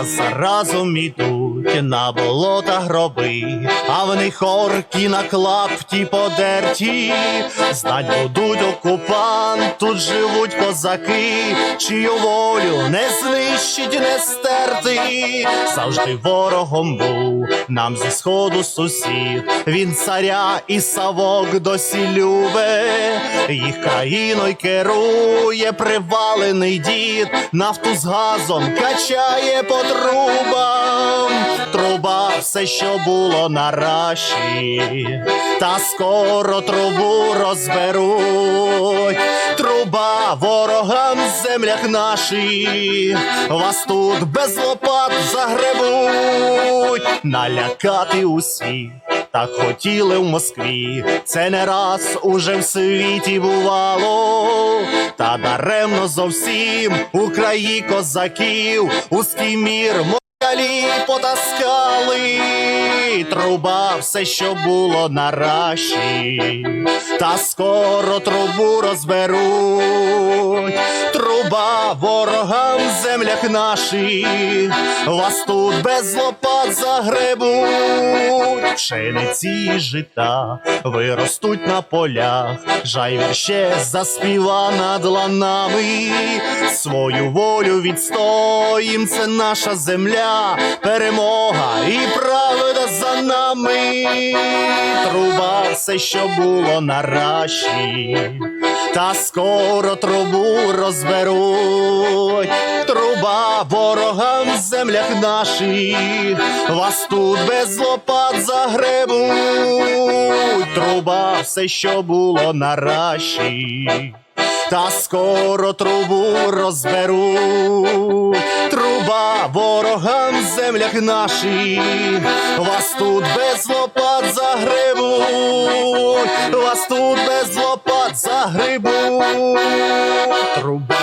раз разом ідуть на болота гроби, а в них орки на клапті подерті, знать будуть окупант, тут живуть козаки, чию волю не знищить, не стерти. Завжди ворогом був нам зі сходу сусід. Він царя і савок досі любе, їх країною керує привалений дід, нафту з газом качає по трубам, труба все, що було на раші, та скоро трубу розберуть. Труба ворогам в землях наших, вас тут без лопат загребуть, налякати усіх. Так хотіли в Москві, це не раз уже в світі бувало, та даремно зовсім у краї козаків, узкий мір москалі потаскали, труба все, що було на раші, та скоро трубу розберуть, труба ворогам землях наших, вас тут без лопат загребуть, пшениці жита виростуть на полях, жайвір ще заспіва над ланами, свою волю відстоїм, це наша земля, перемога і правда за нами, труба все, що було на раші, та скоро трубу розберуть, труба ворогам в землях наших, вас тут без лопат загребуть, труба все, що було на раші. Та скоро трубу розберуть, труба ворогам в землях наших, вас тут без лопат загребуть, вас тут без лопат загребуть, труба